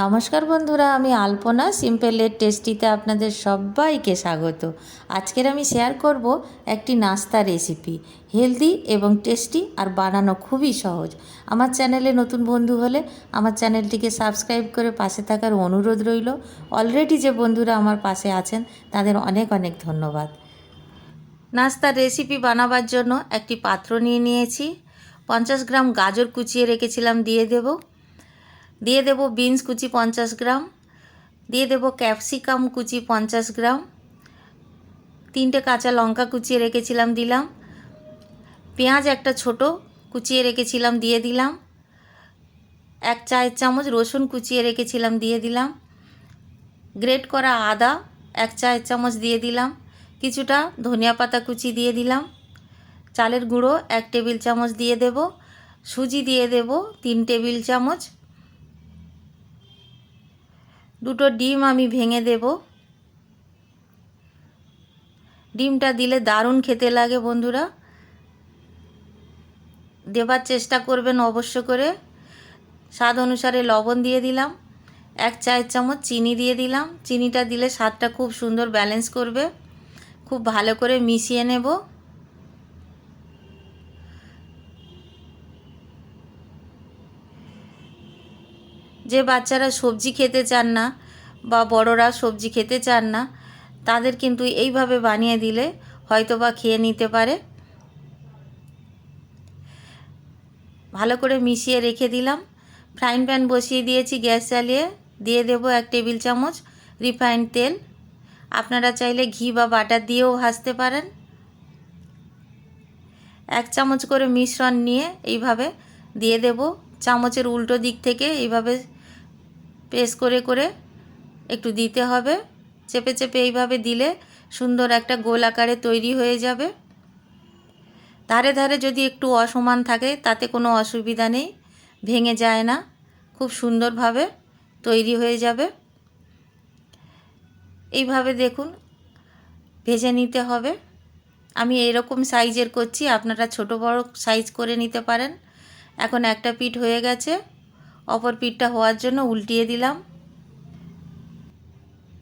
নমস্কার বন্ধুরা, আমি আলপনা সিম্পলের টেস্টিতে আপনাদের সবাইকে স্বাগত। আজকের আমি শেয়ার করব একটি নাস্তা রেসিপি হেলদি এবং টেস্টি আর বানানো খুবই সহজ। আমার চ্যানেলে নতুন বন্ধু হলে আমার চ্যানেলটিকে সাবস্ক্রাইব করে পাশে থাকার অনুরোধ রইল। অলরেডি যে বন্ধুরা আমার পাশে আছেন, তাদের অনেক অনেক ধন্যবাদ। নাস্তার রেসিপি বানাবার জন্য একটি পাত্র নিয়ে নিয়েছি। পঞ্চাশ গ্রাম গাজর কুচিয়ে রেখেছিলাম, দিয়ে দেবো। দিয়ে দেব বিনস কুচি পঞ্চাশ গ্রাম, দিয়ে দেব ক্যাপসিকাম কুচি পঞ্চাশ গ্রাম, তিনটে কাঁচা লঙ্কা কুচিয়ে রেখেছিলাম দিলাম, পেঁয়াজ একটা ছোট কুচিয়ে রেখেছিলাম দিয়ে দিলাম, এক চায়ের চামচ রসুন কুচিয়ে রেখেছিলাম দিয়ে দিলাম, গ্রেট করা আদা এক চায়ের চামচ দিয়ে দিলাম, কিছুটা ধনিয়া পাতা কুচি দিয়ে দিলাম, চালের গুঁড়ো এক টেবিল চামচ দিয়ে দেব, সুজি দিয়ে দেব তিন টেবিল চামচ দুটো ডিম আমি ভেঙে দেব। ডিমটা দিলে দারুণ খেতে লাগে বন্ধুরা। দেবার চেষ্টা করবেন অবশ্য করে। স্বাদ অনুসারে লবণ দিয়ে দিলাম। এক চায়ের চামচ চিনি দিয়ে দিলাম। চিনিটা দিলে স্বাদটা খুব সুন্দর ব্যালেন্স করবে। খুব ভালো করে মিশিয়ে নেব। যে বাচ্চারা সবজি খেতে চান না বা বড়রা সবজি খেতে চান না, তাদের কিন্তু এইভাবে বানিয়ে দিলে হয়তো বা খেয়ে নিতে পারে। ভালো করে মিশিয়ে রেখে দিলাম। ফ্রাইং প্যান বসিয়ে দিয়েছি গ্যাস চালিয়ে। দিয়ে দেব এক টেবিল চামচ রিফাইন্ড তেল। আপনারা চাইলে ঘি বা বাটার দিয়েও ভাজতে পারেন। এক চামচ করে মিশ্রণ নিয়ে এইভাবে দিয়ে দেব। চামচের উল্টো দিক থেকে এইভাবে প্রেস করে করে একটু দিতে হবে। চেপে চেপে এইভাবে দিলে সুন্দর একটা গোল আকারে তৈরি হয়ে যাবে। ধারে ধারে যদি একটু অসমান থাকে, তাতে কোনো অসুবিধা নেই, ভেঙে যায় না। খুব সুন্দরভাবে তৈরি হয়ে যাবে। এইভাবে দেখুন, ভেজে নিতে হবে। আমি এরকম সাইজের করছি, আপনারা ছোট, বড় সাইজ করে নিতে পারেন। এখন একটা পিঠ হয়ে গেছে। অপর পিঠটা হওয়ার জন্য উল্টিয়ে দিলাম।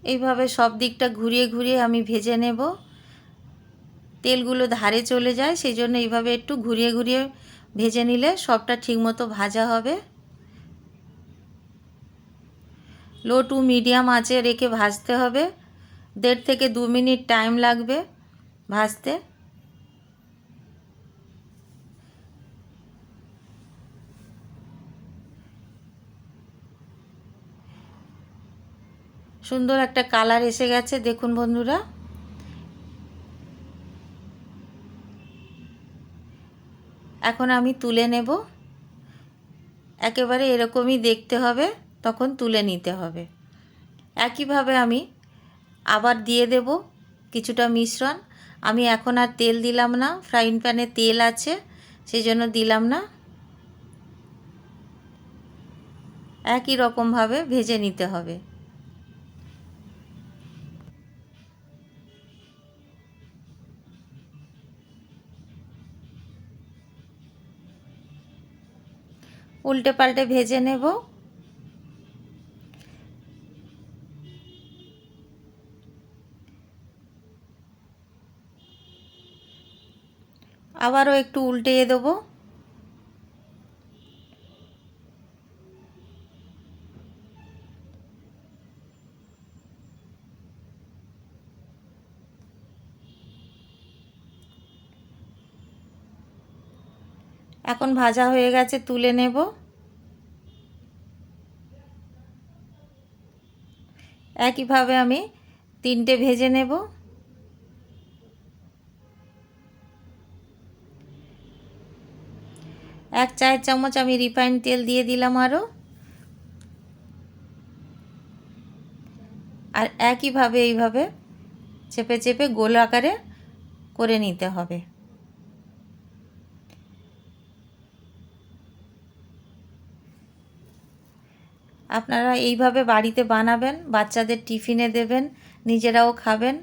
এইভাবে সব দিকটা ঘুরিয়ে ঘুরিয়ে আমি ভেজে নেব। তেলগুলো ধারে চলে যায় সেই জন্য এইভাবে একটু ঘুরিয়ে ঘুরিয়ে ভেজে নিলে সবটা ঠিকমতো ভাজা হবে। লো টু মিডিয়াম আঁচে রেখে ভাজতে হবে। দেড় থেকে দু মিনিট টাইম লাগবে ভাজতে। সুন্দর একটা কালার এসে গেছে, দেখুন বন্ধুরা। এখন আমি তুলে নেব। একেবারে এরকমই দেখতে হবে, তখন তুলে নিতে হবে। একইভাবে আমি আবার দিয়ে দেব কিছুটা মিশ্রণ। আমি এখন আর তেল দিলাম না ফ্রাইং প্যানে তেল আছে সেই জন্য দিলাম না। একই রকমভাবে ভেজে নিতে হবে। উল্টে পাল্টে ভেজে নেব। আবারও একটু উল্টে দেবো। এখন ভাজা হয়ে গেছে, তুলে নেব। একইভাবে আমি তিনটে ভেজে নেব। এক চায়ের চামচ আমি রিফাইন্ড তেল দিয়ে দিলাম আরও আর একইভাবে, এইভাবে চেপে চেপে গোল আকারে করে নিতে হবে। আপনারা এইভাবে বাড়িতে বানাবেন, বাচ্চাদের টিফিনে দেবেন, নিজেরাও খাবেন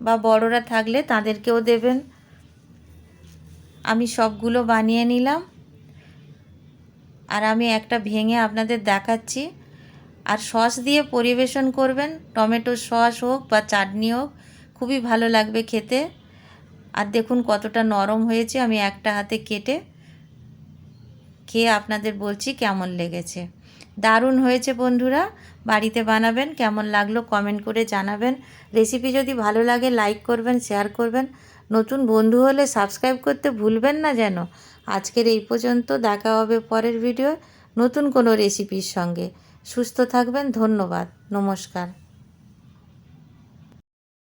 বা বড়রা থাকলে তাদেরকেও দেবেন। আমি সবগুলো বানিয়ে নিলাম আর আমি একটা ভেঙে আপনাদের দেখাচ্ছি। আর সস দিয়ে পরিবেশন করবেন, টমেটো সস হোক বা চাটনি হোক, খুবই ভালো লাগবে খেতে। আর দেখুন কতটা নরম হয়েছে, আমি একটা হাতে কেটে খেয়ে আপনাদের বলছি কেমন লেগেছে? দারুণ হয়েছে বন্ধুরা, বাড়িতে বানাবেন, কেমন লাগল কমেন্ট করে জানাবেন। রেসিপি যদি ভালো লাগে লাইক করবেন শেয়ার করবেন। নতুন বন্ধু হলে সাবস্ক্রাইব করতে ভুলবেন না যেন। আজকের এই পর্যন্ত, দেখা হবে পরের ভিডিও নতুন কোনো রেসিপির সঙ্গে। সুস্থ থাকবেন, ধন্যবাদ, নমস্কার।